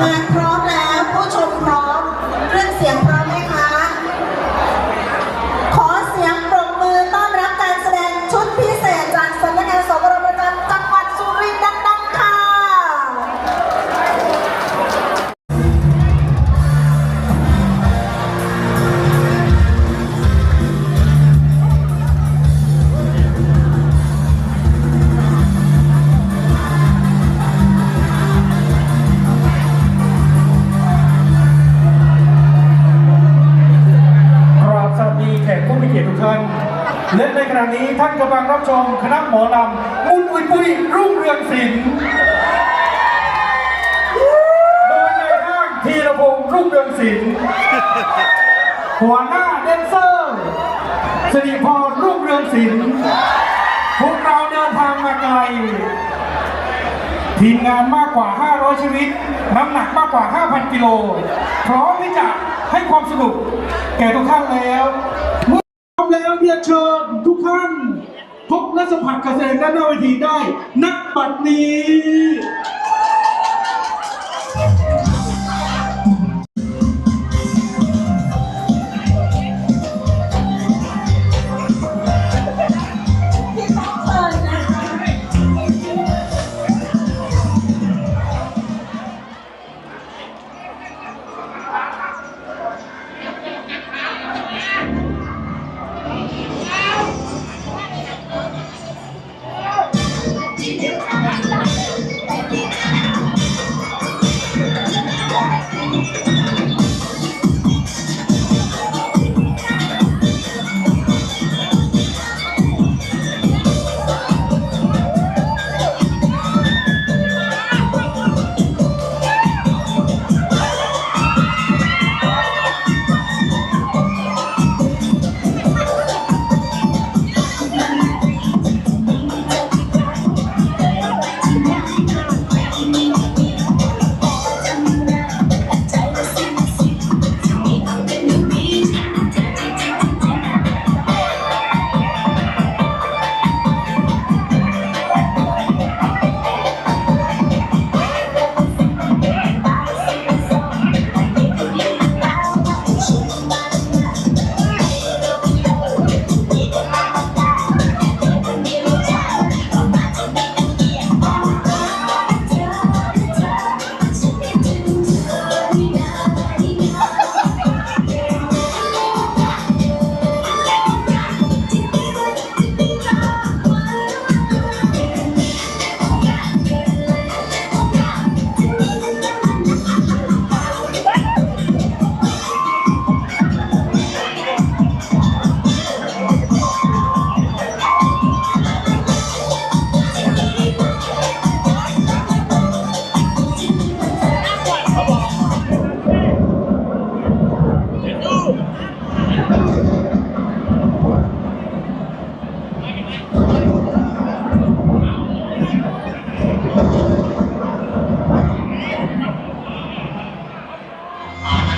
หากพร้อมแล้ว และในขณะนี้ท่านกำลังรับชมคณะหมอลำมุนอุยปุยรุ่งเรืองศิลป์โดยนห้างธีรพงศ์รุ่งเรืองศิลป์หัวหน้าแดนเซอร์สิริพรรุ่งเรืองศิลป์พวกเราเดินทางมาไกลทีมงานมากกว่า 500 ชีวิต น้ำหนักมากกว่า 5,000 กิโล พร้อมที่จะให้ความสนุกแก่ทุกท่านแล้ว แล้วเรียนเชิญทุกท่าน พบและสัมผัสเกษตรด้านหน้าเวทีได้ นักบัดนี้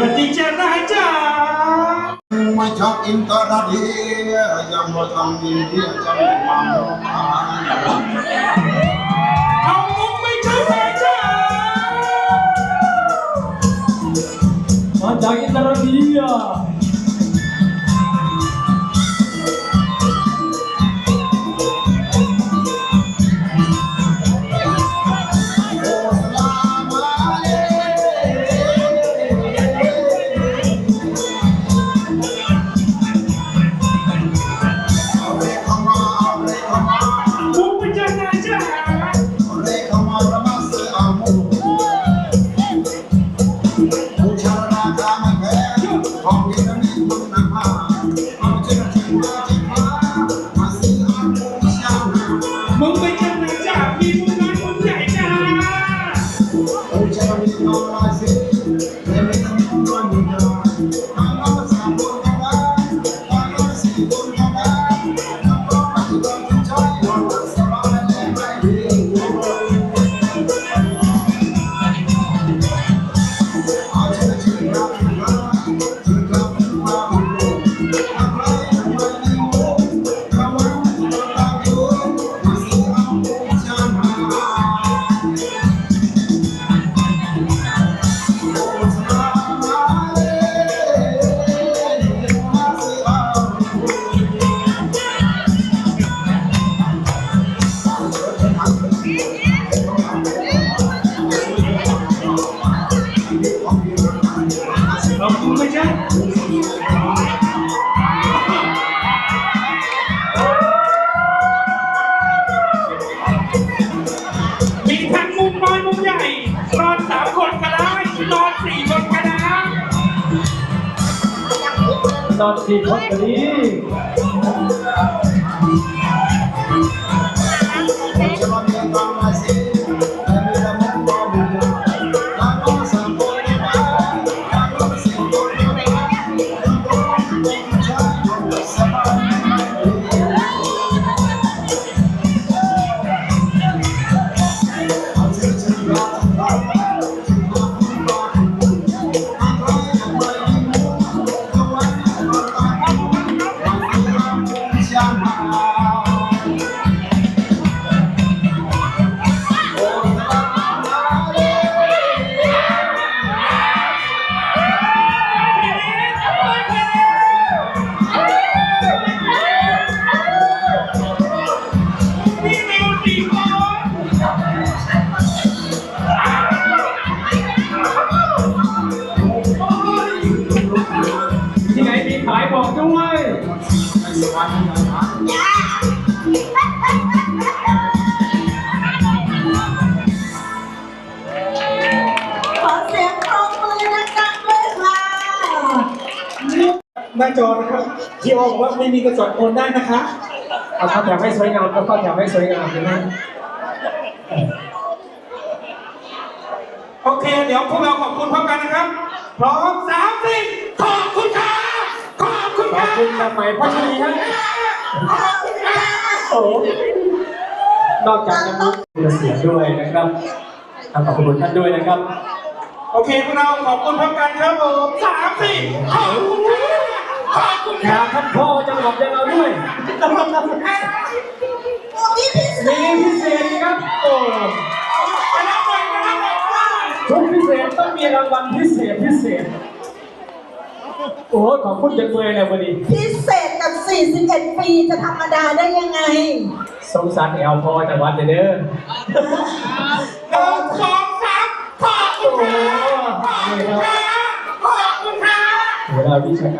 วัสดีจ้านายจ๋ามาชอบอิ มาจากอิต นอน หน้าจอนะครับที่ออกว่าไม่มีกระจกโอนได้นะคะเอาเข้าแถวให้สวยงามก็เข้าแถวให้สวยงามเลยนะโอเค เดี๋ยวพวกเราขอบคุณพร้อมกันนะครับ พร้อมสามสี่ขอบคุณค่ะขอบคุณขอบค่ะคุณมาใหม่พัชรีฮะขอบคุณค่ะโอ้นอกจากจะมีเสียงด้วยนะครับขอบคุณท่านด้วยนะครับ โอเคพวกเราขอบคุณพร้อมกันครับผมสามสี่ขอบคุณค่ะ ขอบคุณคค่ะรับท่านพ่อจะบอกยังเราด้วยมีพิเศมีษพิเศษครับโอ้ไปแล้วไปแล้วไปแล้วทุกพิเศษต้องมีรางวัลพิเศษพิเศษ โอ้ขอบคุณจังเลยนะวันนี้พิเศษกับ 41 ปีจะธรรมดาได้ยังไง สงสารแอลพอจังหวัดเด้อหนึ่งสองสามขอบคุณค่ะขอบคุณค่ะขอบคุณค่ะเวลาวิชาการ